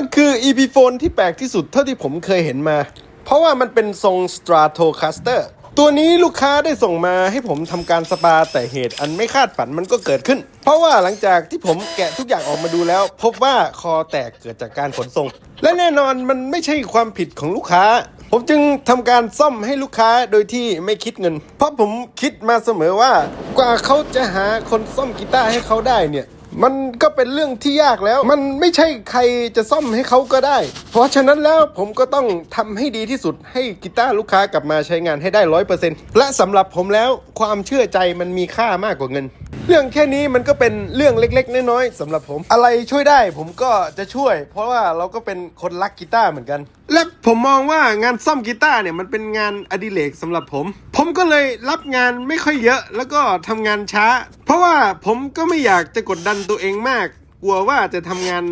มันคือ EP phone ที่แปลกที่สุดเท่าที่ผมเคยเห็นมา เพราะว่ามันเป็นทรง Stratocaster ตัวนี้ลูกค้าได้ส่งมาให้ผมทำการสปาแต่เหตุอันไม่คาดฝันมันก็เกิดขึ้น เพราะว่าหลังจากที่ผมแกะทุกอย่างออกมาดูแล้ว พบว่าคอแตกเกิดจากการขนส่ง และแน่นอนมันไม่ใช่ความผิดของลูกค้า ผมจึงทำการซ่อมให้ลูกค้าโดยที่ไม่คิดเงิน เพราะผมคิดมาเสมอว่า กว่าเขาจะหาคนซ่อมกีตาร์ให้เขาได้เนี่ย มันก็เป็นเรื่องที่ยากแล้ว มันไม่ใช่ใครจะซ่อมให้เขาก็ได้ เพราะฉะนั้นแล้วผมก็ต้องทำให้ดีที่สุดให้กีตาร์ลูกค้ากลับมาใช้งานให้ได้ร้อยเปอร์เซ็นต์และสำหรับผมแล้วความเชื่อใจมันมีค่ามากกว่าเงิน เรื่องแค่นี้มันก็เป็นเรื่องเล็กๆ น้อยๆสำหรับผม อะไรช่วยได้ผมก็จะช่วย เพราะว่าเราก็เป็นคนรักกีตาร์เหมือนกัน และผมมองว่างานซ่อมกีตาร์เนี่ยมันเป็นงานอดิเรกสำหรับผม ผมก็เลยรับงานไม่ค่อยเยอะ แล้วก็ทำงานช้า เพราะว่าผมก็ไม่อยากจะกดดันตัวเองมาก กลัวว่าจะทำงาน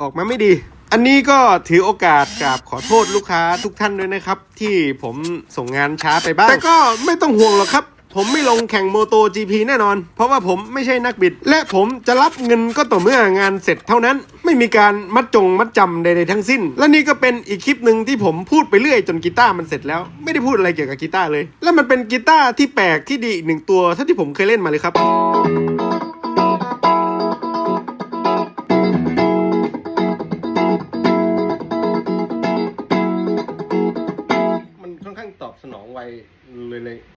ออกมาไม่ดี อันนี้ก็ถือโอกาสกราบขอโทษลูกค้าทุกท่านด้วยนะครับ ที่ผมส่งงานช้าไปบ้าง แต่ก็ไม่ต้องห่วงหรอกครับ ผมไม่ลงแข่งโมโต GP แน่นอน เพราะว่าผมไม่ใช่นักบิด และผมจะรับเงินก็ต่อเมื่องานเสร็จเท่านั้น ไม่มีการมัดจงมัดจำใดๆทั้งสิ้น และนี่ก็เป็นอีกคลิปหนึ่งที่ผมพูดไปเรื่อยจนกีตาร์มันเสร็จแล้ว ไม่ได้พูดอะไรเกี่ยวกับกีตาร์เลย และมันเป็นกีตาร์ที่แปลกที่ดีอีกหนึ่งตัวเท่าที่ผมเคยเล่นมาเลยครับ ค่อนข้างตอบสนองไวเลย